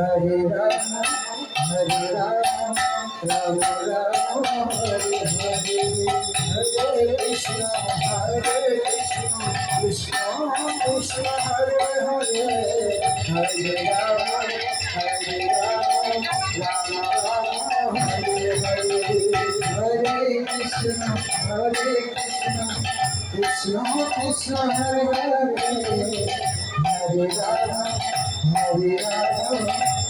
Hare Ram Hare Ram Ram Ram Hare Hare Hare Krishna Hare Krishna Krishna Krishna Hare Hare Hare Ram Hare Ram Ram Ram Hare Hare Hare Krishna Hare Krishna Krishna Krishna Hare Hare Hare Ram Hare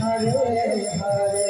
Hare Hare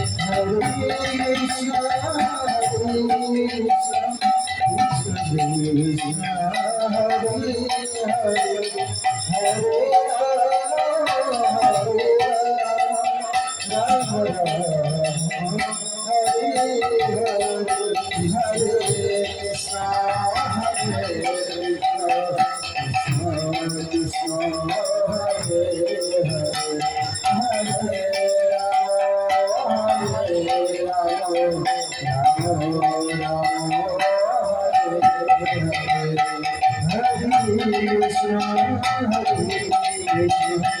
Hare Krishna Hare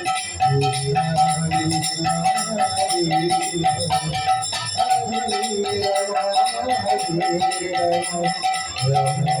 Krishna